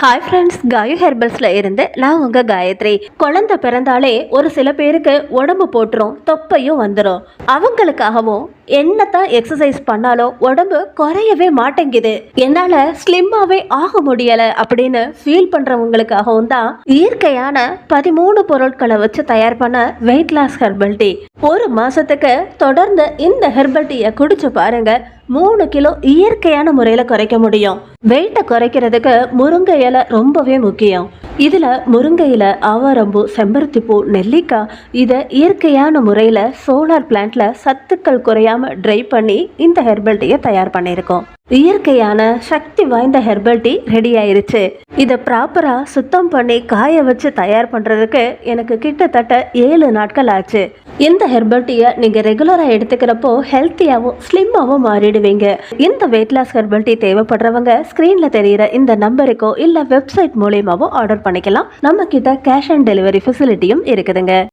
Hi friends காயு ஹெர்பல்ஸில் இருந்து நான் உங்கள் காயத்ரி. குழந்தை பிறந்தாலே ஒரு சில பேருக்கு உடம்பு போட்டுரும் தொப்பையும் வந்துடும் அவங்களுக்காகவும் என்னத்தான் எக்ஸசைஸ் பண்ணாலும் உடம்பு குறையவே மாட்டேங்குது. என்னால் ஸ்லிம்மாகவே ஆக முடியலை அப்படின்னு ஃபீல் பண்ணுறவங்களுக்காகவும் தான் இயற்கையான பதிமூணு பொருட்களை வச்சு தயார் பண்ண வெயிட் லாஸ் ஹெர்பல் டீ ஒரு மாதத்துக்கு தொடர்ந்து இந்த ஹெர்பல் டீயை குடிச்சு பாருங்க. மூணு கிலோ இயற்கையான முறையில் குறைக்க முடியும். வெயிட்டை குறைக்கிறதுக்கு முருங்கை இலை ரொம்பவே முக்கியம். இதில் முருங்கை இலை ஆவாரம்பூ செம்பருத்திப்பூ நெல்லிக்காய் இதை இயற்கையான முறையில் சோலார் பிளான்ட்ல சத்துக்கள் குறையாம ட்ரை பண்ணி இந்த ஹெர்பல் டீயை தயார் பண்ணியிருக்கோம். இயற்கையான சக்தி வாய்ந்த ஹெர்பல் டீ ரெடி ஆயிருச்சு. இதை ப்ராப்பராக சுத்தம் பண்ணி காய வச்சு தயார் பண்ணுறதுக்கு எனக்கு கிட்டத்தட்ட ஏழு நாட்கள் ஆச்சு. இந்த ஹெர்பல் டீயை நீங்கள் ரெகுலராக எடுத்துக்கிறப்போ ஹெல்த்தியாகவும் ஸ்லிம்மாகவும் மாறிடுவீங்க. இந்த வெயிட் லாஸ் ஹெர்பல் டீ தேவைப்படுறவங்க ஸ்க்ரீனில் தெரியிற இந்த நம்பருக்கோ இல்லை வெப்சைட் மூலியமாவோ ஆர்டர் பண்ணிக்கலாம். நம்ம கிட்ட கேஷ் ஆன் டெலிவரி ஃபெசிலிட்டியும் இருக்குதுங்க.